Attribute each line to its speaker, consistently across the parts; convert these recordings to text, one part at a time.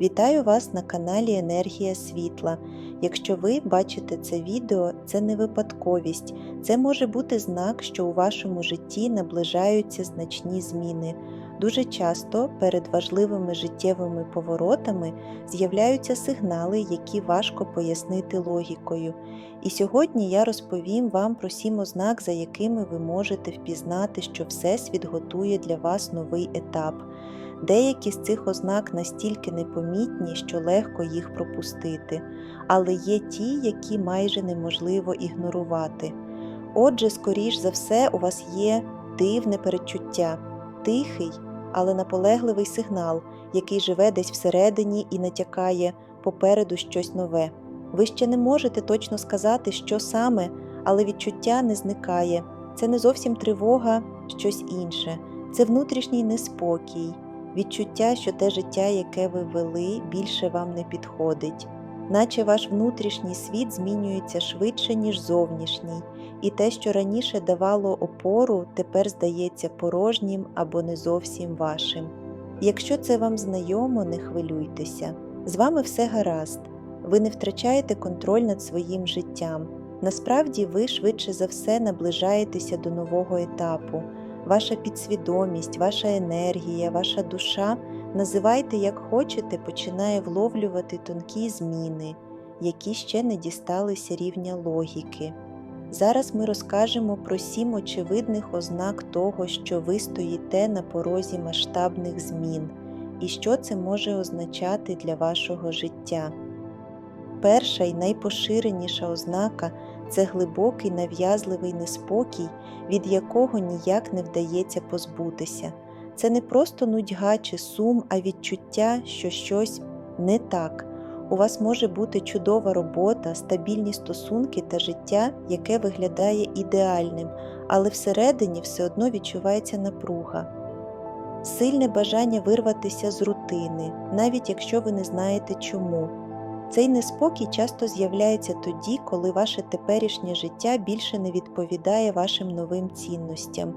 Speaker 1: Вітаю вас на каналі Енергія Світла. Якщо ви бачите це відео, це не випадковість, це може бути знак, що у вашому житті наближаються значні зміни. Дуже часто перед важливими життєвими поворотами з'являються сигнали, які важко пояснити логікою. І сьогодні я розповім вам про сім ознак, за якими ви можете впізнати, що Всесвіт готує для вас новий етап. Деякі з цих ознак настільки непомітні, що легко їх пропустити, але є ті, які майже неможливо ігнорувати. Отже, скоріш за все, у вас є дивне перечуття, тихий, але наполегливий сигнал, який живе десь всередині і натякає попереду щось нове. Ви ще не можете точно сказати, що саме, але відчуття не зникає. Це не зовсім тривога, щось інше, це внутрішній неспокій відчуття, що те життя, яке ви вели, більше вам не підходить, наче ваш внутрішній світ змінюється швидше, ніж зовнішній, і те, що раніше давало опору, тепер здається порожнім або не зовсім вашим. Якщо це вам знайомо, не хвилюйтеся. З вами все гаразд, ви не втрачаєте контроль над своїм життям. Насправді ви швидше за все наближаєтеся до нового етапу ваша підсвідомість, ваша енергія, ваша душа, називайте як хочете, починає вловлювати тонкі зміни, які ще не дісталися рівня логіки. Зараз ми розкажемо про сім очевидних ознак того, що ви стоїте на порозі масштабних змін, і що це може означати для вашого життя. Перша і найпоширеніша ознака це глибокий нав'язливий неспокій, від якого ніяк не вдається позбутися. Це не просто нудьга чи сум, а відчуття, що щось не так. У вас може бути чудова робота, стабільні стосунки та життя, яке виглядає ідеальним, але всередині все одно відчувається напруга. Сильне бажання вирватися з рутини, навіть якщо ви не знаєте чому. Цей неспокій часто з'являється тоді, коли ваше теперішнє життя більше не відповідає вашим новим цінностям.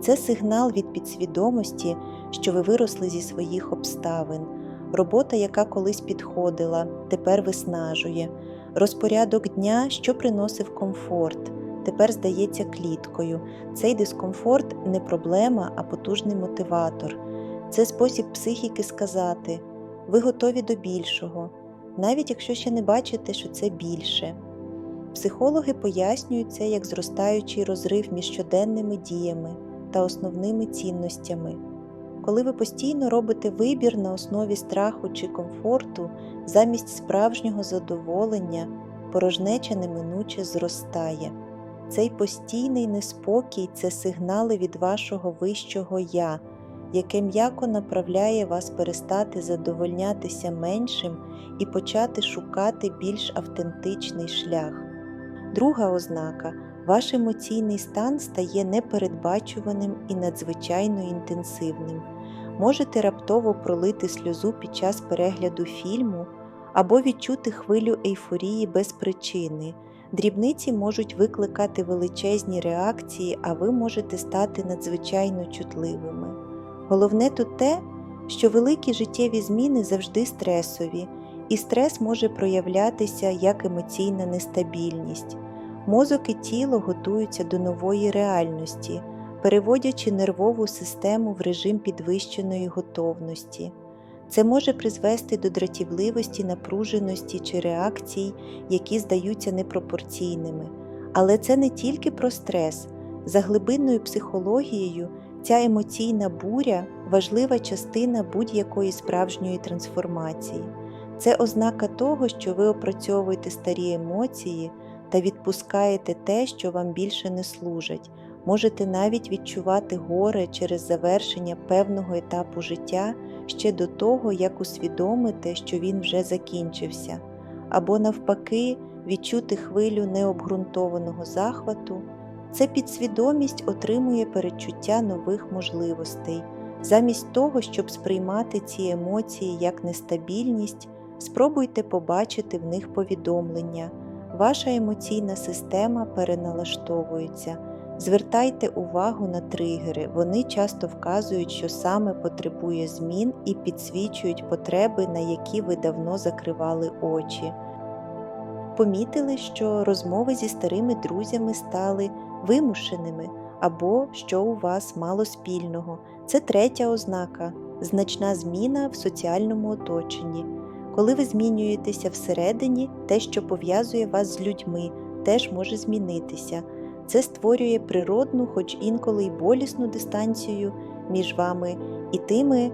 Speaker 1: Це сигнал від підсвідомості, що ви виросли зі своїх обставин. Робота, яка колись підходила, тепер виснажує. Розпорядок дня, що приносив комфорт, тепер здається кліткою. Цей дискомфорт не проблема, а потужний мотиватор. Це спосіб психіки сказати: ви готові до більшого навіть якщо ще не бачите, що це більше. Психологи пояснюють це як зростаючий розрив між щоденними діями та основними цінностями. Коли ви постійно робите вибір на основі страху чи комфорту замість справжнього задоволення, порожнеча неминуче зростає. Цей постійний неспокій це сигнали від вашого вищого я, яке м'яко направляє вас перестати задовольнятися меншим і почати шукати більш автентичний шлях. Друга ознака ваш емоційний стан стає непередбачуваним і надзвичайно інтенсивним. Можете раптово пролити сльозу під час перегляду фільму або відчути хвилю ейфорії без причини. Дрібниці можуть викликати величезні реакції, а ви можете стати надзвичайно чутливими. Головне тут те, що великі життєві зміни завжди стресові, і стрес може проявлятися як емоційна нестабільність. Мозок і тіло готуються до нової реальності, переводячи нервову систему в режим підвищеної готовності. Це може призвести до дратівливості, напруженості чи реакцій, які здаються непропорційними. Але це не тільки про стрес, за глибинною психологією ця емоційна буря важлива частина будь-якої справжньої трансформації. Це ознака того, що ви опрацьовуєте старі емоції та відпускаєте те, що вам більше не служить. Можете навіть відчувати горе через завершення певного етапу життя ще до того, як усвідомите, що він вже закінчився, або навпаки, відчути хвилю необґрунтованого захвату. Це підсвідомість отримує перечуття нових можливостей. Замість того, щоб сприймати ці емоції як нестабільність, спробуйте побачити в них повідомлення. Ваша емоційна система переналаштовується. Звертайте увагу на тригери, вони часто вказують, що саме потребує змін і підсвічують потреби, на які ви давно закривали очі. Помітили, що розмови зі старими друзями стали вимушеними або що у вас мало спільного. Це третя ознака значна зміна в соціальному оточенні. Коли ви змінюєтеся всередині, те, що пов'язує вас з людьми, теж може змінитися. Це створює природну, хоч інколи й болісну дистанцію між вами і тими,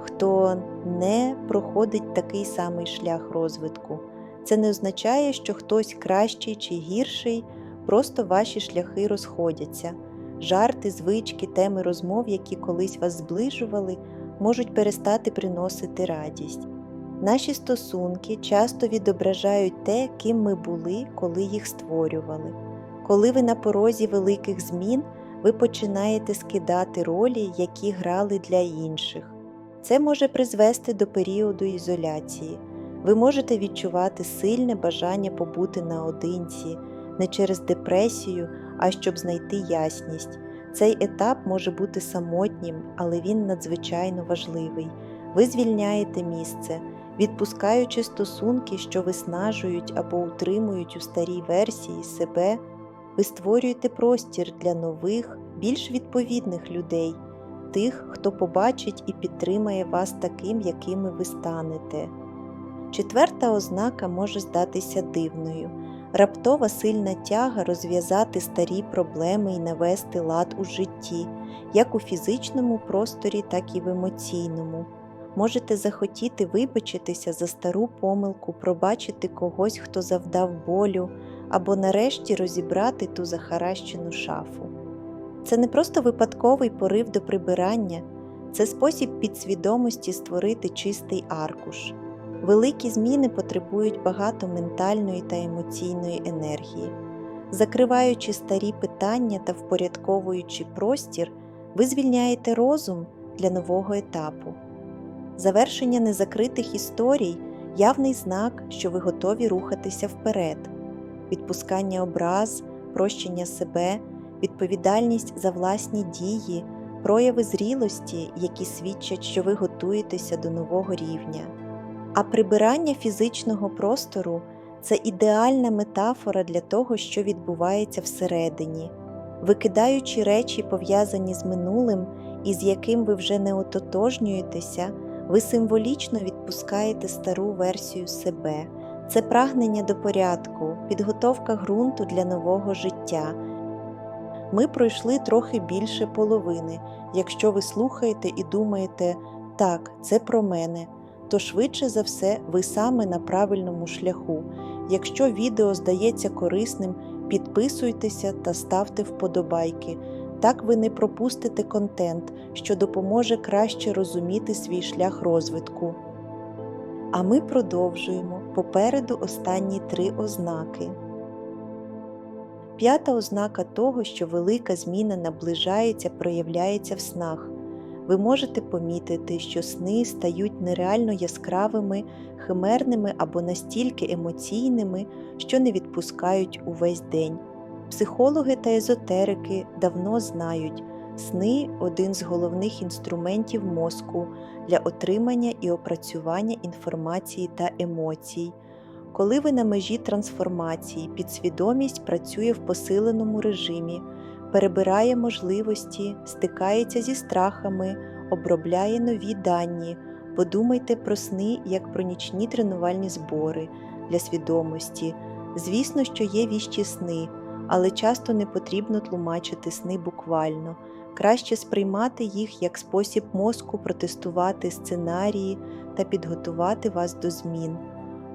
Speaker 1: хто не проходить такий самий шлях розвитку. Це не означає, що хтось кращий чи гірший, просто ваші шляхи розходяться. Жарти, звички, теми розмов, які колись вас зближували, можуть перестати приносити радість. Наші стосунки часто відображають те, ким ми були, коли їх створювали. Коли ви на порозі великих змін, ви починаєте скидати ролі, які грали для інших. Це може призвести до періоду ізоляції. Ви можете відчувати сильне бажання побути наодинці, не через депресію, а щоб знайти ясність. Цей етап може бути самотнім, але він надзвичайно важливий. Ви звільняєте місце, відпускаючи стосунки, що виснажують або утримують у старій версії себе, ви створюєте простір для нових, більш відповідних людей, тих, хто побачить і підтримає вас таким, якими ви станете. Четверта ознака може здатися дивною. Раптова сильна тяга розв'язати старі проблеми і навести лад у житті, як у фізичному просторі, так і в емоційному. Можете захотіти вибачитися за стару помилку, пробачити когось, хто завдав болю, або нарешті розібрати ту захаращену шафу. Це не просто випадковий порив до прибирання, це спосіб підсвідомості створити чистий аркуш. Великі зміни потребують багато ментальної та емоційної енергії. Закриваючи старі питання та впорядковуючи простір, ви звільняєте розум для нового етапу. Завершення незакритих історій явний знак, що ви готові рухатися вперед, відпускання образ, прощення себе, відповідальність за власні дії, прояви зрілості, які свідчать, що ви готуєтеся до нового рівня. А прибирання фізичного простору це ідеальна метафора для того, що відбувається всередині, викидаючи речі, пов'язані з минулим, із яким ви вже не ототожнюєтеся, ви символічно відпускаєте стару версію себе. Це прагнення до порядку, підготовка ґрунту для нового життя. Ми пройшли трохи більше половини. Якщо ви слухаєте і думаєте, так, це про мене то швидше за все ви саме на правильному шляху. Якщо відео здається корисним, підписуйтеся та ставте вподобайки. Так ви не пропустите контент, що допоможе краще розуміти свій шлях розвитку. А ми продовжуємо попереду останні три ознаки. П'ята ознака того, що велика зміна наближається, проявляється в снах ви можете помітити, що сни стають нереально яскравими, химерними або настільки емоційними, що не відпускають увесь день. Психологи та езотерики давно знають, сни один з головних інструментів мозку для отримання і опрацювання інформації та емоцій. Коли ви на межі трансформації, підсвідомість працює в посиленому режимі перебирає можливості, стикається зі страхами, обробляє нові дані. Подумайте про сни як про нічні тренувальні збори для свідомості. Звісно, що є віщі сни, але часто не потрібно тлумачити сни буквально. Краще сприймати їх як спосіб мозку протестувати сценарії та підготувати вас до змін.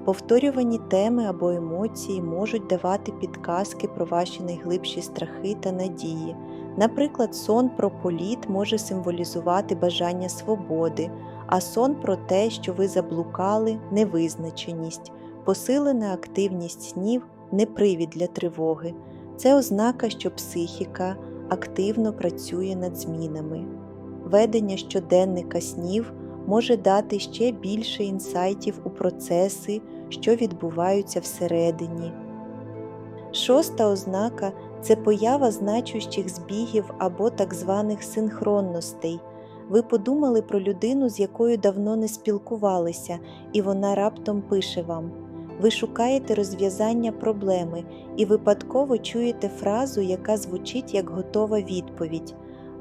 Speaker 1: Повторювані теми або емоції можуть давати підказки про ваші найглибші страхи та надії. Наприклад, сон про політ може символізувати бажання свободи, а сон про те, що ви заблукали, невизначеність, посилена активність снів не привід для тривоги. Це ознака, що психіка активно працює над змінами. Ведення щоденника снів може дати ще більше інсайтів у процеси, що відбуваються всередині. Шоста ознака Це поява значущих збігів або так званих синхронностей. Ви подумали про людину, з якою давно не спілкувалися, і вона раптом пише вам. Ви шукаєте розв'язання проблеми і випадково чуєте фразу, яка звучить як готова відповідь,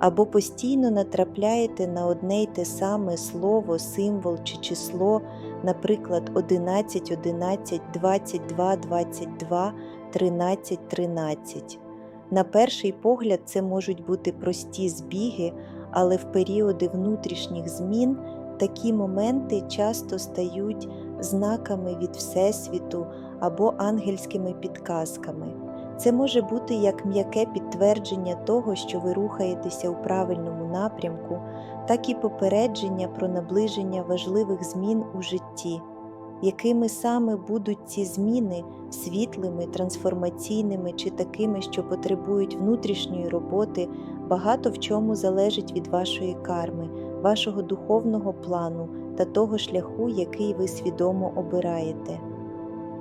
Speaker 1: або постійно натрапляєте на одне й те саме слово, символ чи число, наприклад, 11, 11, 22, 22, 13, 13. На перший погляд, це можуть бути прості збіги, але в періоди внутрішніх змін такі моменти часто стають знаками від Всесвіту або ангельськими підказками. Це може бути як м'яке підтвердження того, що ви рухаєтеся у правильному напрямку, так і попередження про наближення важливих змін у житті. Якими саме будуть ці зміни світлими, трансформаційними чи такими, що потребують внутрішньої роботи, багато в чому залежить від вашої карми, вашого духовного плану та того шляху, який ви свідомо обираєте.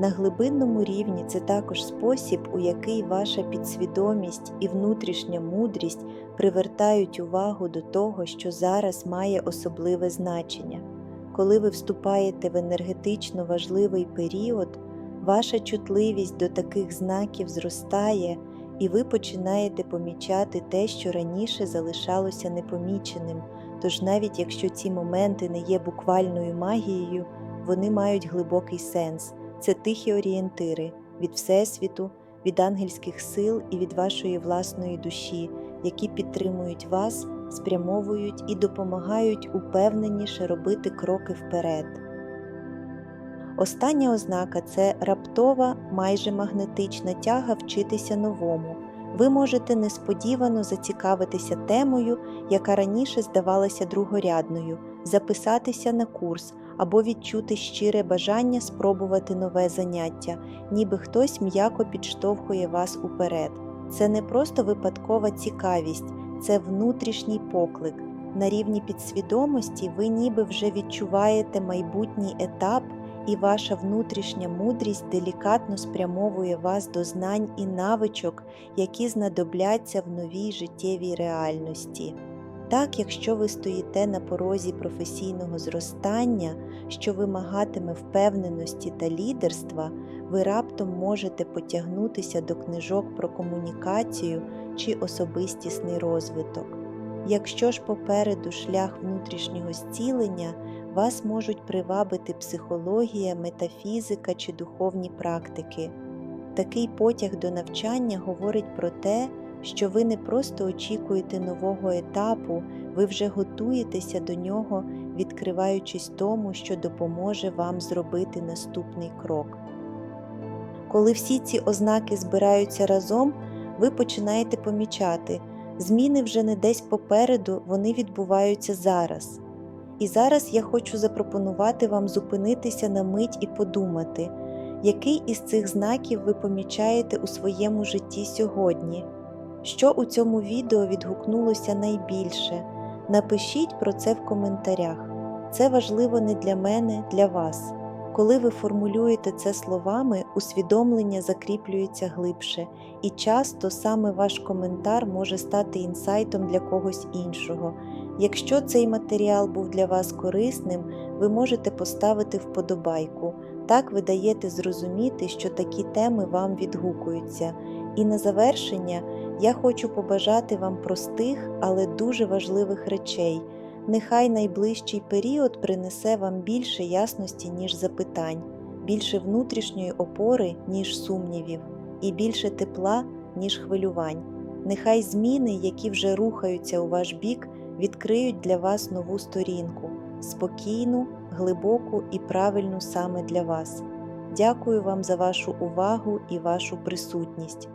Speaker 1: На глибинному рівні це також спосіб, у який ваша підсвідомість і внутрішня мудрість привертають увагу до того, що зараз має особливе значення. Коли ви вступаєте в енергетично важливий період, ваша чутливість до таких знаків зростає, і ви починаєте помічати те, що раніше залишалося непоміченим. Тож навіть якщо ці моменти не є буквальною магією, вони мають глибокий сенс. Це тихі орієнтири від Всесвіту, від ангельських сил і від вашої власної душі, які підтримують вас, спрямовують і допомагають упевненіше робити кроки вперед. Остання ознака це раптова, майже магнетична тяга вчитися новому. Ви можете несподівано зацікавитися темою, яка раніше здавалася другорядною, записатися на курс або відчути щире бажання спробувати нове заняття, ніби хтось м'яко підштовхує вас уперед. Це не просто випадкова цікавість, це внутрішній поклик. На рівні підсвідомості ви ніби вже відчуваєте майбутній етап, і ваша внутрішня мудрість делікатно спрямовує вас до знань і навичок, які знадобляться в новій життєвій реальності. Так, якщо ви стоїте на порозі професійного зростання, що вимагатиме впевненості та лідерства, ви раптом можете потягнутися до книжок про комунікацію чи особистісний розвиток. Якщо ж попереду шлях внутрішнього зцілення, вас можуть привабити психологія, метафізика чи духовні практики. Такий потяг до навчання говорить про те, що ви не просто очікуєте нового етапу, ви вже готуєтеся до нього, відкриваючись тому, що допоможе вам зробити наступний крок. Коли всі ці ознаки збираються разом, ви починаєте помічати, зміни вже не десь попереду, вони відбуваються зараз. І зараз я хочу запропонувати вам зупинитися на мить і подумати, який із цих знаків ви помічаєте у своєму житті сьогодні. Що у цьому відео відгукнулося найбільше? Напишіть про це в коментарях. Це важливо не для мене, для вас. Коли ви формулюєте це словами, усвідомлення закріплюється глибше, і часто саме ваш коментар може стати інсайтом для когось іншого. Якщо цей матеріал був для вас корисним, ви можете поставити вподобайку. Так ви даєте зрозуміти, що такі теми вам відгукуються. І на завершення я хочу побажати вам простих, але дуже важливих речей. Нехай найближчий період принесе вам більше ясності, ніж запитань, більше внутрішньої опори, ніж сумнівів, і більше тепла, ніж хвилювань. Нехай зміни, які вже рухаються у ваш бік, відкриють для вас нову сторінку, спокійну, глибоку і правильну саме для вас. Дякую вам за вашу увагу і вашу присутність.